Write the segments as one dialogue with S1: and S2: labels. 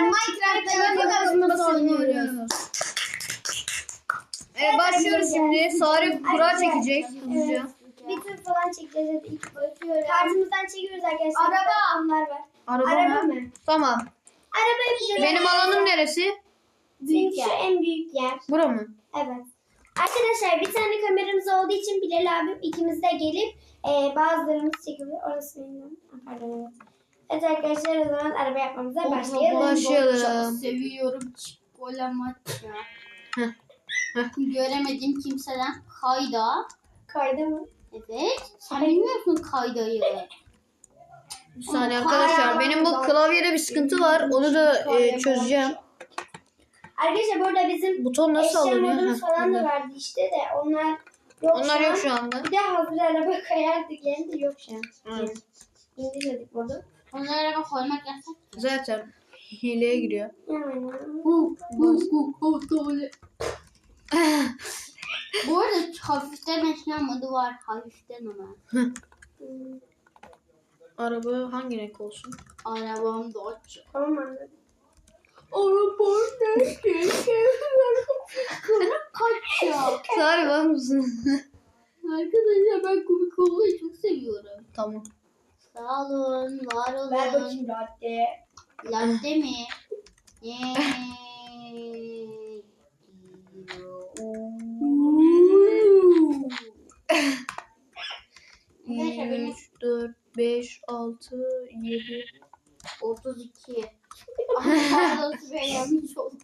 S1: Minecraft'ta yemek arasında oynuyoruz.
S2: Evet başlıyoruz şimdi. Sari kura çekecek.
S3: Bir tur falan çekeceğiz hadi ilk bakıyorum. Kartımızdan çekiyoruz arkadaşlar.
S1: Araba.
S3: Onlar var.
S2: Araba,
S3: Araba
S2: mı?
S3: mı?
S2: Tamam.
S3: Araba yapacağız.
S2: Benim alanım neresi?
S3: Seninki şu en büyük yer.
S2: Bura mı?
S3: Evet. Arkadaşlar bir tane kameramız olduğu için Bilal abim ikimiz de gelip e, bazılarımız çekiyor. Orası benim. Ha, Pardon evet. Arkadaşlar o zaman araba yapmamıza başlayalım.
S2: Başlayalım.
S1: Çok seviyorum.
S2: Heh.
S1: Göremedim kimseden kayda.
S3: Kaydı mı?
S1: Evet. Sen bilmiyorsun kaydayı.
S2: Bir saniye arkadaşlar. Benim bu klavyede bir sıkıntı var. Onu da e, çözeceğim.
S3: Arkadaşlar burada bizim
S2: Buton nasıl
S3: eşya
S2: alınıyor?
S3: modumuz
S2: Heh,
S3: falan da
S2: burada.
S3: vardı işte de onlar yok
S2: Onlar
S3: şu
S2: yok
S3: an.
S2: şu anda.
S3: Bir de hazır araba koyardık yani de yok şu an.
S2: Evet.
S3: İndirmedik modu.
S1: Onlara bak koymak yasak.
S2: Zaten hileye giriyor.
S3: Yani.
S1: Bu, bu, bu, bu, böyle. Bu arada hafiften eşya modu var. Hafiften ama.
S2: Araba hangi renk olsun?
S1: Arabam Dodge.
S3: Tamam anladım.
S1: Arabam ne? Kaç ya.
S2: Sari var mısın?
S1: Arkadaşlar ben komik olmayı çok seviyorum.
S2: tamam.
S1: Sağ olun, var olun.
S3: Ver bakayım latte.
S1: Latte mi? Yeee.
S2: 3, 4, 5, 6, 7.
S1: 32. Pardon süre yanlış oldu.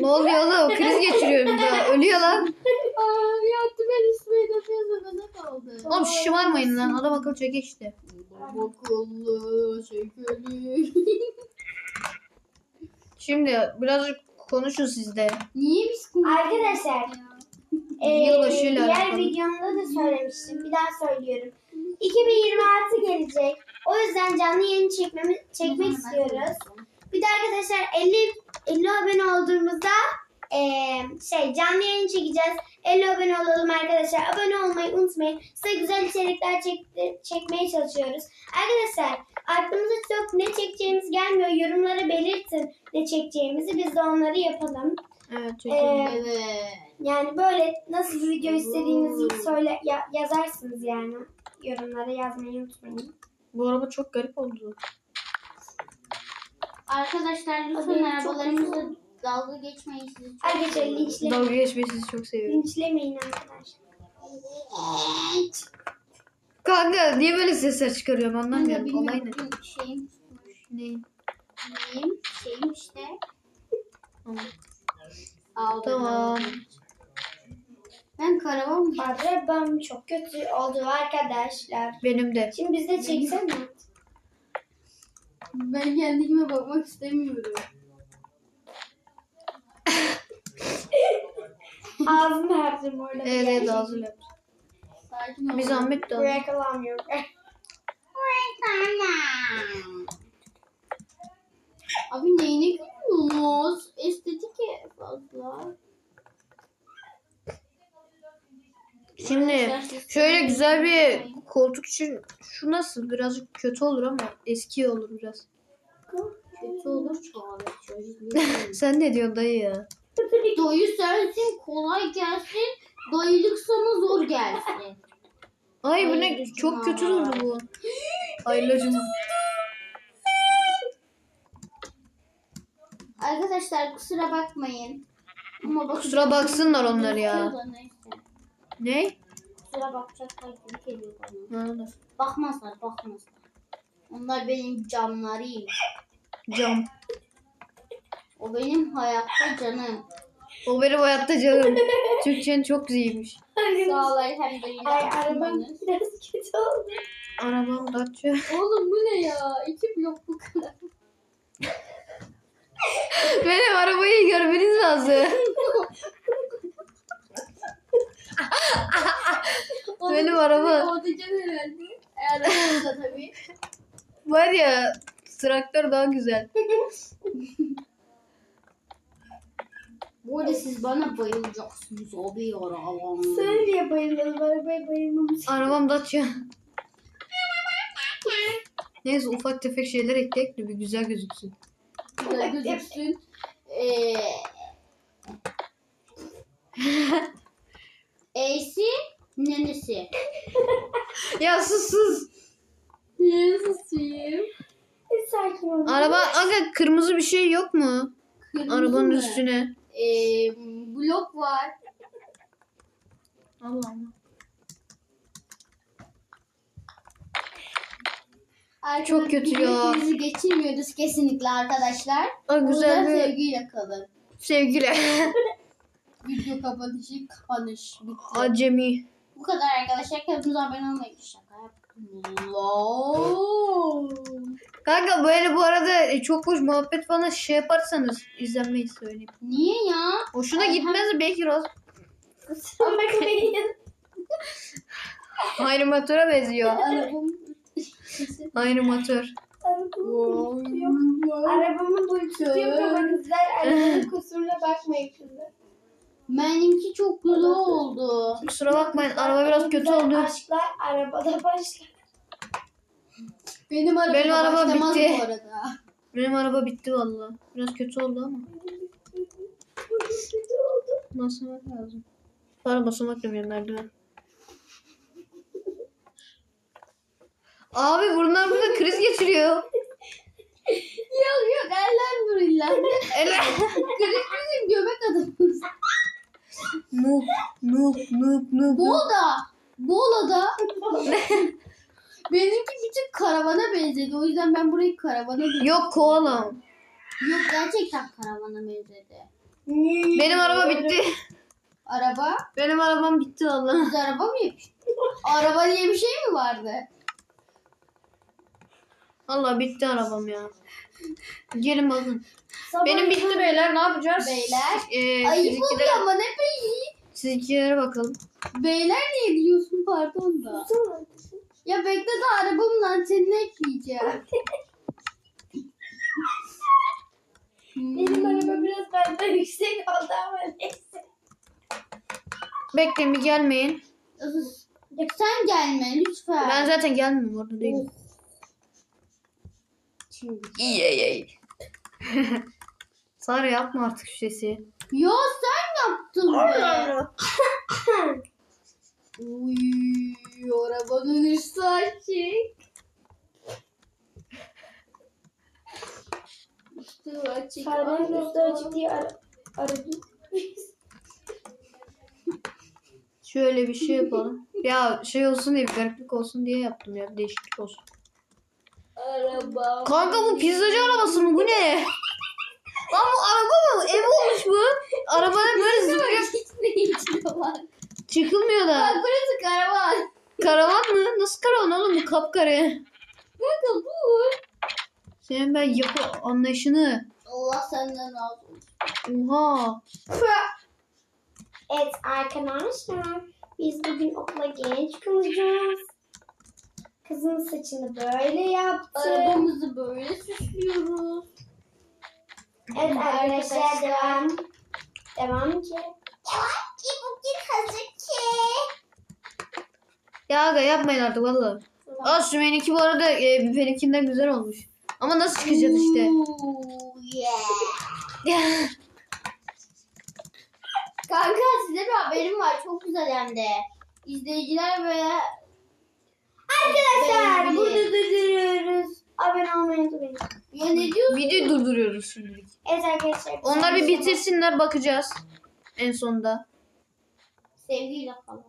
S2: Ne oluyor oğlum? Kriz geçiriyorum ya. Ölüyor lan.
S1: Aa, yattı ben üstüme yapıyorsa bana kaldı.
S2: Oğlum şımarmayın lan. Adam akıllı çek işte.
S1: Bakalım şekeri.
S2: Şimdi birazcık konuşun siz de.
S1: Niye biz konuşuyoruz
S3: Arkadaşlar,
S2: Yılbaşıyla
S3: diğer
S2: alakalı.
S3: videomda da söylemiştim. Bir daha söylüyorum. 2026 gelecek. O yüzden canlı yayın çekmemi, çekmek istiyoruz. Bir de arkadaşlar 50 50 abone olduğumuzda eee, şey canlı yayın çekeceğiz. 50 abone olalım arkadaşlar. Abone olmayı unutmayın. Size güzel içerikler çekti- çekmeye çalışıyoruz. Arkadaşlar aklımıza çok ne çekeceğimiz gelmiyor. Yorumlara belirtin ne çekeceğimizi. Biz de onları yapalım.
S2: Evet
S3: Ee,
S2: çekelim.
S1: Evet.
S3: Yani böyle nasıl bir video istediğinizi söyle ya- yazarsınız yani. Yorumlara yazmayı unutmayın.
S2: Bu araba çok garip oldu.
S1: Arkadaşlar lütfen
S3: güzel.
S1: Dalga geçmeyin sizi çok
S3: Arkadaşlar
S1: seviyorum.
S3: linçle,
S2: Dalga geçmeyi sizi çok seviyorum.
S3: linçlemeyin arkadaşlar.
S2: Kanka niye böyle sesler çıkarıyorsun
S1: Ben de
S2: anlamıyorum. Olay ne?
S1: bilmiyorum bir şeyim tutmuş.
S2: Ne?
S1: Neyim? Şeyim işte.
S2: Tamam.
S1: Aldım.
S2: Tamam.
S1: Ben karavan mı?
S3: Arabam çok kötü oldu arkadaşlar.
S2: Benim de.
S3: Şimdi biz de çeksene.
S1: Ben kendime bakmak istemiyorum.
S3: Ağzını harcım orada.
S2: Evet evet lazım yap.
S1: Sakin ol.
S2: Bir zahmet de
S3: Bu
S2: al.
S3: yakalanmıyor.
S1: Abi neyine gülüyorsunuz? Estetik fazla.
S2: Şimdi şöyle güzel bir koltuk için şu nasıl birazcık kötü olur ama eski olur biraz.
S1: Kötü olur çoğalır.
S2: Sen ne diyorsun dayı ya?
S1: Dayı sensin kolay gelsin. Dayılık sana zor gelsin.
S2: Ay bu ne çok kötü durdu bu. Cuma.
S1: Arkadaşlar kusura bakmayın. Ama bak
S2: Kusura baksınlar onlar ya.
S1: Gözüküyor da neyse.
S2: Ne?
S1: Kusura bakacaklar gibi geliyor bana.
S2: Ne oldu?
S1: Bakmazlar bakmazlar. Onlar benim canlarıyım.
S2: Cam.
S1: O benim hayatta canım.
S2: O benim hayatta canım. Türkçen çok iyiymiş.
S1: Sağ ol hem de yine
S3: Ay arabam biraz kötü oldu.
S2: Arabam Dacia.
S1: Oğlum bu ne ya? İki bloklu kadar.
S2: Benim arabayı görmeniz lazım. Benim araba.
S1: O diyeceğim herhalde. Eğer tabii.
S2: Var ya traktör daha güzel.
S1: Bu arada siz bana bayılacaksınız abi ya arabam.
S3: Sen niye bayıldın? Arabaya bayılmamız.
S2: Arabam Dacia. Neyse ufak tefek şeyler ekleyek de bir güzel gözüksün.
S1: Güzel gözüksün. Ee, E'si nenesi.
S2: Ya sus sus.
S1: Nenesi.
S3: Bir sakin olun.
S2: Araba aga kırmızı bir şey yok mu?
S1: Kırmızı
S2: Arabanın
S1: mı?
S2: üstüne.
S1: Ee, blok var.
S2: Allah Allah. Çok kötü ya.
S1: Bizi geçirmiyoruz kesinlikle arkadaşlar.
S2: Aa, güzel
S1: Güzel
S2: bir
S1: sevgiyle kalın.
S2: sevgili.
S1: Video kapanışı kapanış bitti.
S2: Acemi.
S1: Bu kadar arkadaşlar. Kanalımıza abone olmayı şaka yaptım.
S2: Kanka böyle bu arada e, çok hoş muhabbet falan şey yaparsanız izlenmeyi söyleyeyim.
S1: Niye ya?
S2: Hoşuna gitmez belki Roz?
S3: Kusura bakmayın.
S2: Aynı motora benziyor.
S1: Arabam.
S2: Aynı motor.
S3: Arabamın ama kusuruna bakmayın kızlar.
S1: Benimki çok güzel oldu.
S2: Kusura bakmayın araba biraz kötü oldu.
S3: Aşklar arabada başlar.
S1: Benim arabam,
S2: Benim araba
S1: başlamaz
S2: bitti.
S1: bu arada.
S2: Benim araba bitti valla. Biraz kötü oldu ama. Basamak lazım. Para basamak demiyorum merdiven. Abi bunlar burada kriz geçiriyor.
S1: Yok yok elhamdülillah. Garip bizim göbek adamımız.
S2: Noob, noob, noob, noob.
S1: Bolda. Bola'da. Benimki bir tık karavana benzedi. O yüzden ben burayı karavana benzedi.
S2: Yok koala.
S1: Yok gerçekten karavana benzedi.
S2: Benim araba bitti.
S1: Araba.
S2: Benim arabam bitti valla.
S1: Biz araba mı yapıyoruz? Araba diye bir şey mi vardı?
S2: Valla bitti arabam ya. Gelin bakın.
S3: Sabah-
S2: Benim bitti beyler ne yapacağız?
S1: Beyler.
S2: Ee,
S1: Ayıp
S2: sizinkilere,
S1: oluyor ama ne beyi?
S2: sizinkilere bakalım.
S1: Beyler niye diyorsun pardon da. Ya bekle de arabamın antenini ekleyeceğim.
S3: Benim araba biraz benden yüksek oldu ama neyse.
S2: Bekleyin bir gelmeyin.
S1: Sen gelme lütfen.
S2: Ben zaten gelmiyorum orada değilim.
S1: Şimdi.
S2: İyi iyi iyi. Sara yapma artık şu sesi.
S1: Yo sen yaptın be. Uy, arabanın üstü açık. Üstü açık.
S3: Sarbanın üstü açık diye ara aradım.
S2: Şöyle bir şey yapalım. Ya şey olsun diye bir gariplik olsun diye yaptım ya. Değişiklik olsun.
S1: Araba.
S2: Kanka bu pizzacı arabası mı? Bu ne? Lan bu araba mı? Ev olmuş bu. Arabada böyle zıplıyor.
S1: Hiç ne içinde
S2: Çıkılmıyor
S1: Bak
S2: da.
S1: burası karavan.
S2: Karavan mı? Nasıl karavan oğlum bu kapkara.
S1: Kanka bu.
S2: Senin ben yapı anlayışını.
S1: Allah senden razı olsun.
S2: Oha.
S3: Evet arkadaşlar biz bugün okula genç kalacağız. Kızın saçını böyle yaptı.
S1: Arabamızı böyle süslüyoruz.
S3: Evet arkadaşlar
S1: Arkadaşlar.
S3: devam. Devam ki. Devam ki bugün hazır.
S2: Ya aga yapmayın artık valla. Aa Sümeyye'ninki bu arada e, benimkinden güzel olmuş. Ama nasıl çıkacağız işte?
S1: Yeah. Kanka size bir haberim var. Çok güzel hem de. İzleyiciler veya
S3: Arkadaşlar burada durduruyoruz. Abone olmayı unutmayın.
S1: ya ne diyorsun?
S2: Videoyu durduruyoruz şimdilik.
S3: Evet arkadaşlar.
S2: Onlar bir bitirsinler bakacağız. En sonunda.
S1: Sevgiyle falan.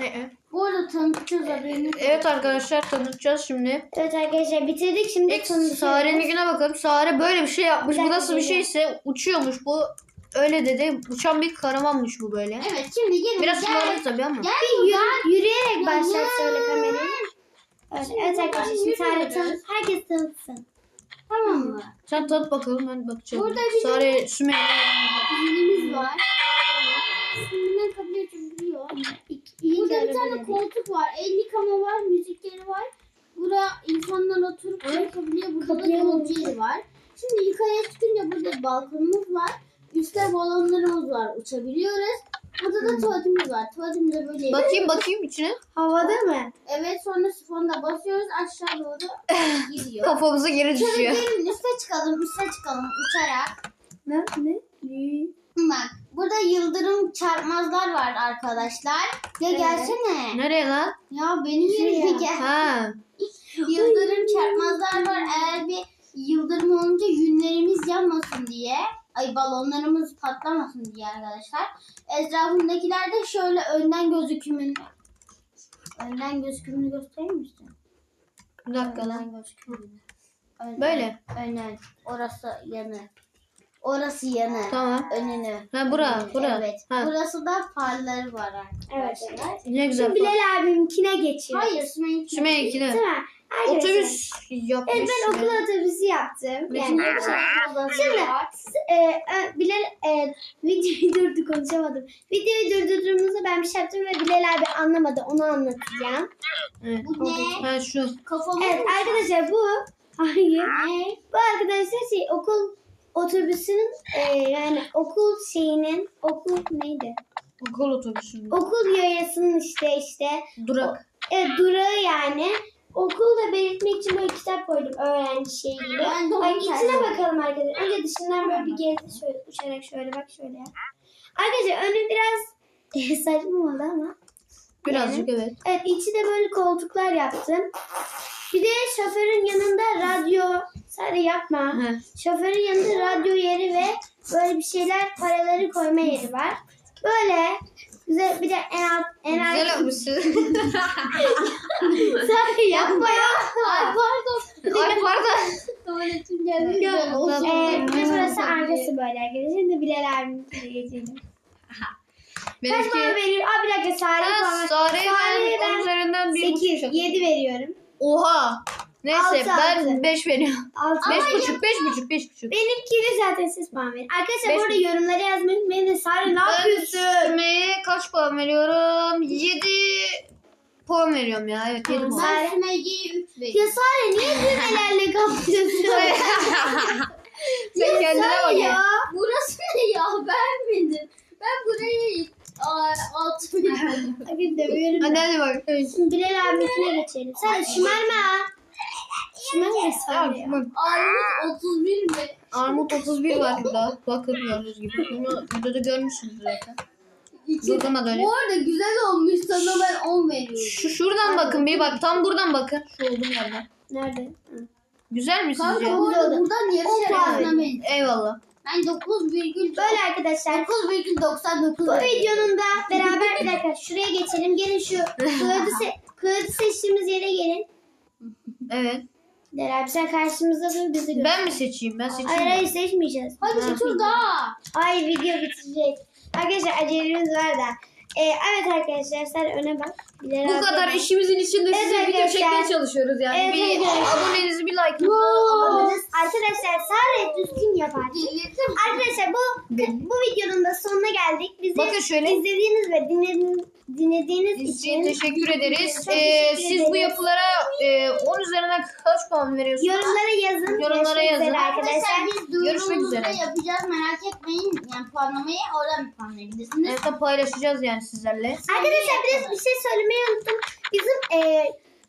S2: Evet.
S1: Bu arada tanıtacağız haberiniz.
S2: Evet arkadaşlar tanıtacağız şimdi.
S3: Evet arkadaşlar bitirdik şimdi
S2: İlk
S3: tanışıyoruz.
S2: Sare'nin güne bakalım. Sare böyle bir şey yapmış. Bu nasıl bir şeyse uçuyormuş bu. Öyle dedi. Uçan bir karavanmış bu böyle.
S1: Evet şimdi gelin.
S2: Biraz
S1: gel.
S2: kullanır tabii ama.
S1: Gel
S3: Bir yürü- yürüyerek başlat söyle kamerayı. Evet, evet arkadaşlar şimdi Sare
S1: Yürüyoruz.
S3: tanıt. Herkes tanıtsın.
S1: Tamam mı?
S2: Sen tanıt bakalım ben bakacağım.
S1: Burada bir-
S2: Sare Sümeyye.
S1: Var. Koltuk var. El yıkama var. Müzik yeri var. Burada insanlar oturup çay yapabiliyor. Burada da yolcu yeri var. Şimdi yukarıya çıkınca burada balkonumuz var. Üstte balonlarımız var. Uçabiliyoruz. Burada da tuvaletimiz var. Tuvaletimizde böyle.
S2: Bakayım bakayım içine.
S3: Havada mı?
S1: Evet sonra sifonda basıyoruz aşağı doğru gidiyor.
S2: Kafamıza geri
S1: Şöyle
S2: düşüyor.
S1: gelin üste çıkalım üste çıkalım uçarak.
S3: Ne? Ne?
S1: Bak burada yıldırım çarpmazlar var arkadaşlar. Ya
S3: Evet.
S1: gelsene.
S2: Nereye lan?
S1: Ya benim yerime gel.
S2: Ha.
S1: Yıldırım çarpmazlar var. Eğer bir yıldırım olunca yünlerimiz yanmasın diye. Ay balonlarımız patlamasın diye arkadaşlar. Etrafındakiler de şöyle önden gözükümünü önden gözükümünü gösterir misin?
S2: Bir dakika lan.
S1: Önden gözükümünü. Önden,
S2: Böyle.
S1: Önden. Orası yanı. Orası yanı.
S2: Tamam.
S1: Önünü.
S2: Ha bura,
S1: önünü,
S2: bura.
S1: Evet.
S2: Ha.
S1: Burası da farları var
S3: Evet.
S1: arkadaşlar.
S2: Ne güzel.
S3: Şimdi Bilal abimkine geçiyor.
S1: Hayır Sümeyye.
S2: Sümeyye'kine.
S3: Tamam. Arkadaşlar,
S2: Otobüs yapmış.
S3: Evet ben okul otobüsü yaptım.
S2: Ne
S3: Yani
S2: güzel.
S3: Şimdi e, e, Bilal e, videoyu durdu konuşamadım. Videoyu durdurduğumuzda ben bir şey yaptım ve Bilal abi anlamadı. Onu anlatacağım.
S2: Evet.
S1: Bu ne?
S2: Ha şu.
S1: Kafamı
S3: Evet arkadaşlar bu hayır. Bu arkadaşlar şey okul otobüsünün e, yani okul şeyinin okul neydi?
S2: Okul otobüsü.
S3: Okul yayasının işte işte
S2: Durak.
S3: evet, durağı yani. Okulda belirtmek için böyle kitap koydum öğrenci şeyi gibi.
S1: Ben de
S3: Bak içine bakalım arkadaşlar. Önce dışından böyle bir gezdi şöyle uçarak şöyle bak şöyle. Arkadaşlar önü biraz saçma oldu ama.
S2: Birazcık evet.
S3: Evet içi de böyle koltuklar yaptım. Bir de şoförün yanında radyo. Sadece yapma.
S2: Ha.
S3: Şoförün yanında radyo yeri ve böyle bir şeyler paraları koyma yeri var. Böyle güzel bir de en alt en alt.
S2: Güzel yapmışsın.
S3: Sadece yapma ya.
S1: Ay pardon.
S2: Ay pardon.
S1: Tuvaletim geldi.
S3: Ee, bir de burası arkası böyle arkadaşlar. Şimdi Bilal abimize geçelim. Kaç puan veriyor? Aa bir dakika Sare
S2: Ha,
S3: puan.
S2: Sare'ye
S3: Sare'ye
S2: ben 10 üzerinden bir
S3: 8, 7 veriyorum.
S2: Oha. Neyse
S3: Altı,
S2: ben
S3: altı. 5
S2: 5 veriyorum.
S3: 6.
S2: 5 buçuk, 5 buçuk, 5 buçuk.
S3: Benimki de zaten siz puan verin. Arkadaşlar
S2: Beş
S3: bu arada yorumlara yazmayı unutmayın. ve Sare ne
S2: Ben
S3: yapıyorsun?
S2: Sümeyye'ye kaç puan veriyorum? 7 puan veriyorum ya. Evet 7 puan.
S1: Ben Sümeyye'ye 3 veriyorum.
S3: Ya Sare niye düğmelerle kapatıyorsun?
S2: Sen kendine bak
S3: ya.
S1: Burası ne ya? Beğenmedim. Ben burayı aa, altı veriyorum.
S3: Hadi dövüyorum.
S2: Hadi
S3: ben.
S2: hadi bak.
S3: Şimdi Bilal abiminkine geçelim. Sen şımarma. Ya.
S2: Tamam.
S1: Armut 31 mi?
S2: Armut 31 var burada. Bakın gördüğünüz gibi. Bunu videoda görmüşsünüz zaten. Durguna dönüyor.
S1: Bu arada güzel olmuş. Sana ben 10 veriyorum.
S2: Şu şuradan bakın bir bak. Tam buradan bakın. Şu olduğum yerden.
S3: Nerede? Hı.
S2: Güzel mi sizce?
S1: Kanka bu arada buradan yarış arasına.
S2: Eyvallah.
S1: Ben 9 virgül
S3: Böyle arkadaşlar.
S1: 9,99
S3: Bu videonun da beraber bir dakika şuraya geçelim. Gelin şu kağıdı, se seçtiğimiz yere gelin.
S2: Evet.
S3: Abi sen karşımızda dur bizi gör.
S2: Ben mi seçeyim? Ben seçeyim.
S3: Hayır hayır seçmeyeceğiz.
S1: Hadi
S2: Ha.
S1: bir tur daha.
S3: Ay video bitecek. Arkadaşlar acelemiz var da. Ee, evet arkadaşlar sen öne bak. Bilal
S2: Bu
S3: abi
S2: kadar
S3: bak.
S2: işimizin içinde
S3: Evet
S2: size video
S3: arkadaşlar.
S2: çekmeye çalışıyoruz yani.
S3: Evet
S2: bir
S3: arkadaşlar.
S2: abonenizi bir
S3: Oo.
S2: alın.
S3: Arkadaşlar Sare düzgün yapar. Arkadaşlar bu bu videonun da sonuna geldik. Bizi
S2: Bakın şöyle.
S3: izlediğiniz ve dinlediğiniz, dinlediğiniz
S2: Size
S3: için
S2: teşekkür ederiz.
S3: Çok
S2: Ee,
S3: teşekkür
S2: siz bu
S3: ederiz.
S2: yapılara e, 10 üzerinden kaç puan veriyorsunuz?
S3: yorumlara yazın.
S2: Yorumlara
S3: Görüşmek
S2: yazın.
S1: Arkadaşlar
S3: arkadaşlar.
S1: biz
S2: Görüşmek
S1: duyurumuzu
S2: üzere.
S1: yapacağız. Merak etmeyin. Yani puanlamayı oradan puanlayabilirsiniz.
S2: Evet de paylaşacağız yani sizlerle.
S3: Arkadaşlar bir de bir şey söylemeyi unuttum. Bizim e,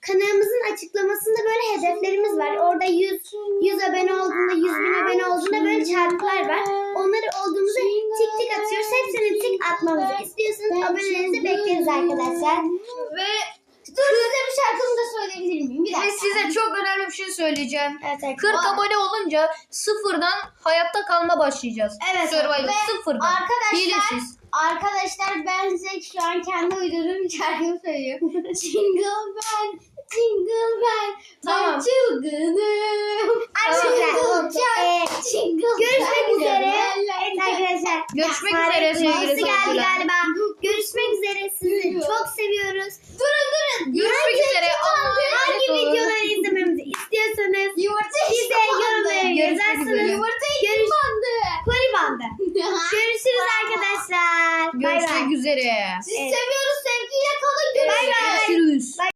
S3: kanalımızın açıklamasında böyle hedeflerimiz var. Orada 100 100 abone olduğunda, 100 arkadaşlar.
S2: Ve
S1: Dur size bir şarkımı da söyleyebilir miyim? Bir
S2: ve
S1: dakika.
S2: size çok önemli bir şey söyleyeceğim.
S3: Evet
S2: 40
S3: arkadaşlar.
S2: abone olunca sıfırdan hayatta kalma başlayacağız.
S3: Evet.
S2: Survivor
S1: Ve
S2: sıfırdan.
S1: Arkadaşlar,
S2: Hilesiz.
S1: arkadaşlar ben size şu an kendi uydurduğum bir şarkımı söylüyorum. Jingle bell, jingle bell,
S2: Tamam.
S1: ben çılgınım.
S3: Arkadaşlar
S1: Jingle
S3: görüşmek üzere. Evet arkadaşlar.
S2: Görüşmek üzere sevgili
S3: uykusu geldi galiba.